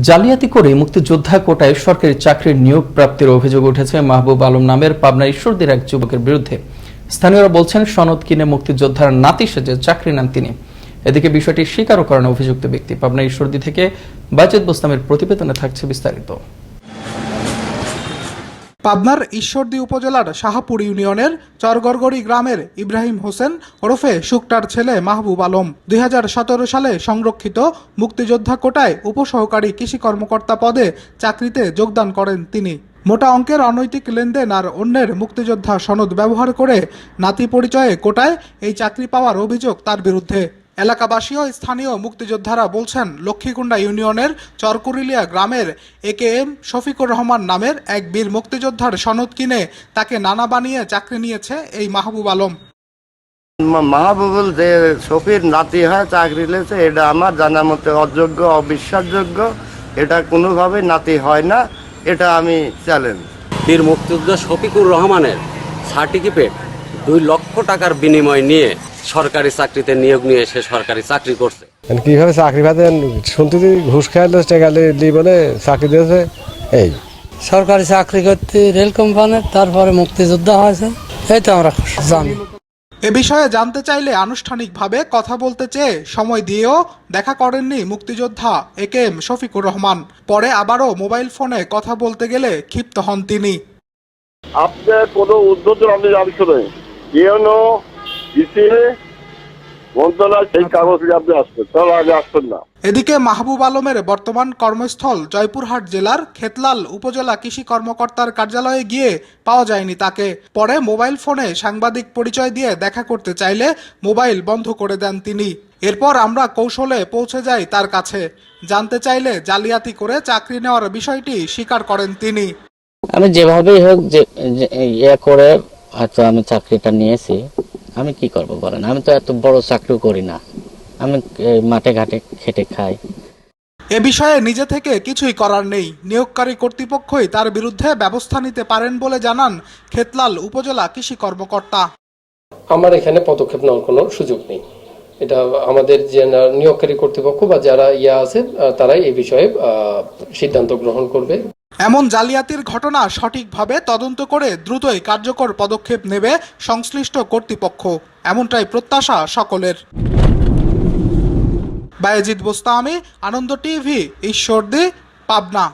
জালিয়াতি করে মুক্তিযোদ্ধা কোটায় সরকারি চাকরির নিয়োগ প্রাপ্তির অভিযোগ উঠেছে মাহবুব আলম নামের পাবনা ঈশ্বরদের এক যুবকের বিরুদ্ধে। স্থানীয়রা বলছেন, সনদ কিনে মুক্তিযোদ্ধার নাতি সেজে চাকরি নেন তিনি। এদিকে বিষয়টি স্বীকারও করেন অভিযুক্ত ব্যক্তি। পাবনা ঈশ্বরদী থেকে বাজেদ বোস্তামের প্রতিবেদনে থাকছে বিস্তারিত। পাবনার ঈশ্বরদী উপজেলার শাহাপুর ইউনিয়নের চরগড়গড়ি গ্রামের ইব্রাহিম হোসেন ওরফে শুকটার ছেলে মাহবুব আলম দুই হাজার সতেরো সালে সংরক্ষিত মুক্তিযোদ্ধা কোটায় উপসহকারী কৃষি কর্মকর্তা পদে চাকরিতে যোগদান করেন তিনি। মোটা অঙ্কের অনৈতিক লেনদেন আর অন্যের মুক্তিযোদ্ধা সনদ ব্যবহার করে নাতি পরিচয়ে কোটায় এই চাকরি পাওয়ার অভিযোগ তার বিরুদ্ধে। এলাকাবাসী ও স্থানীয় মুক্তিযোদ্ধারা বলছেন লক্ষ্মীকুণ্ডা ইউনিয়নের চরকুরিলিয়া গ্রামের A K M Shafiqur Rahman নামের এক বীর মুক্তিযোদ্ধার সনদ কিনে তাকে নানা বানিয়ে চাকরি নিয়েছে এই মাহবুব আলম। মাহবুবুল যে শফির নাতি হয় চাকরি লেছে এটা আমার জানা মতে অযোগ্য অবিশ্বাসযোগ্য এটা কোনোভাবে নাতি হয় না এটা আমি চ্যালেঞ্জ বীর মুক্তিযোদ্ধা শফিকুর রহমানের সার্টিফিকেট দুই লক্ষ টাকার বিনিময় নিয়ে সরকারি চাকরিতে নিয়োগ নিয়ে সে সরকারি চাকরি করছে। মানে কীভাবে চাকরি পাতেন শুনতে ঘুষ খাইলে টাকা বলে চাকরি দিয়েছে এই। সরকারি চাকরি করতে রেল কোম্পানির তারপরে মুক্তিযোদ্ধা হয়েছে। এই তো আমরা জানি। এ বিষয়ে জানতে চাইলে আনুষ্ঠানিকভাবে কথা বলতে চেয়ে সময় দিয়েও দেখা করেননি মুক্তিযোদ্ধা A K M Shafiqur Rahman. পরে আবারও মোবাইল ফোনে কথা বলতে গেলে ক্ষিপ্ত হন তিনি। আপনার কোনো উদ্বোধন আপনি জানতে নেই ইউনো ডিসিএ মন্ত্রণালয় সেই কাগজ নিয়ে আপনি আসবেন। তাহলে আগে আসবেন না। এদিকে মাহবুব আলমের বর্তমান কর্মস্থল জয়পুরহাট জেলার খেতলাল উপজেলা কৃষি কর্মকর্তার কার্যালয়ে গিয়ে পাওয়া যায়নি তাকে। পরে মোবাইল ফোনে সাংবাদিক পরিচয় দিয়ে দেখা করতে চাইলে মোবাইল বন্ধ করে দেন তিনি। এরপর আমরা কৌশলে পৌঁছে যাই তার কাছে। জানতে চাইলে জালিয়াতি করে চাকরি নেওয়ার বিষয়টি স্বীকার করেন তিনি। আমি যেভাবেই হোক যে যে ইয়ে করে হয়তো আমি চাকরিটা নিয়েছি। আমি কি করব বলেন? আমি তো এত বড় চাকরি করি না। আমি মাঠে ঘাটে খেটে খাই। এ বিষয়ে নিজে থেকে কিছুই করার নেই। নিয়োগকারী কর্তৃপক্ষই তার বিরুদ্ধে ব্যবস্থা নিতে পারেন বলে জানান খেতলাল উপজেলা কৃষি কর্মকর্তা। আমার এখানে পদক্ষেপ নেওয়ার কোনো সুযোগ নেই। এটা আমাদের যে নিয়োগকারী কর্তৃপক্ষ বা যারা ইয়া আছে তারাই এই বিষয়ে আহ, সিদ্ধান্ত গ্রহণ করবে। এমন জালিয়াতির ঘটনা সঠিকভাবে তদন্ত করে দ্রুতই কার্যকর পদক্ষেপ নেবে সংশ্লিষ্ট কর্তৃপক্ষ। এমনটাই প্রত্যাশা সকলের। বায়েজিৎ বোস্তামি, আনন্দ টিভি, ঈশ্বরদী, পাবনা।